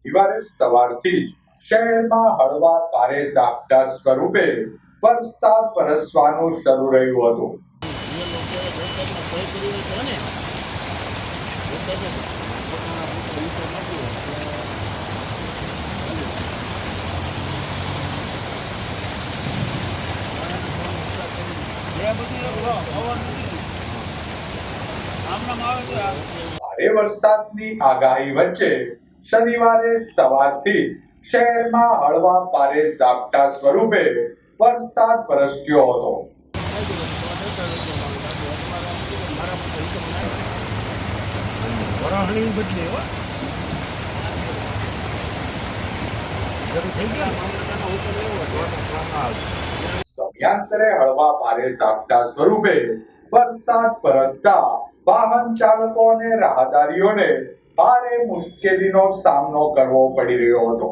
શનિવારે સવારથી જ શહેરમાં હળવા ભારે ઝાપટા સ્વરૂપે વરસાદ વરસવાનું શરૂ રહ્યું હતું. ભારે વરસાદની આગાહી વચ્ચે શનિવારે સવારથી શહેરમાં હળવા પારે ઝાપટા સ્વરૂપે વરસાદ વરસ્યો હતો. વરાહણી બદલે સમયાંતરે હળવા ભારે ઝાપટા સ્વરૂપે વરસાદ વરસતા વાહન ચાલકો અને રાહદારીઓને ભારે મુશ્કેલીનો સામનો કરવો પડી રહ્યો હતો.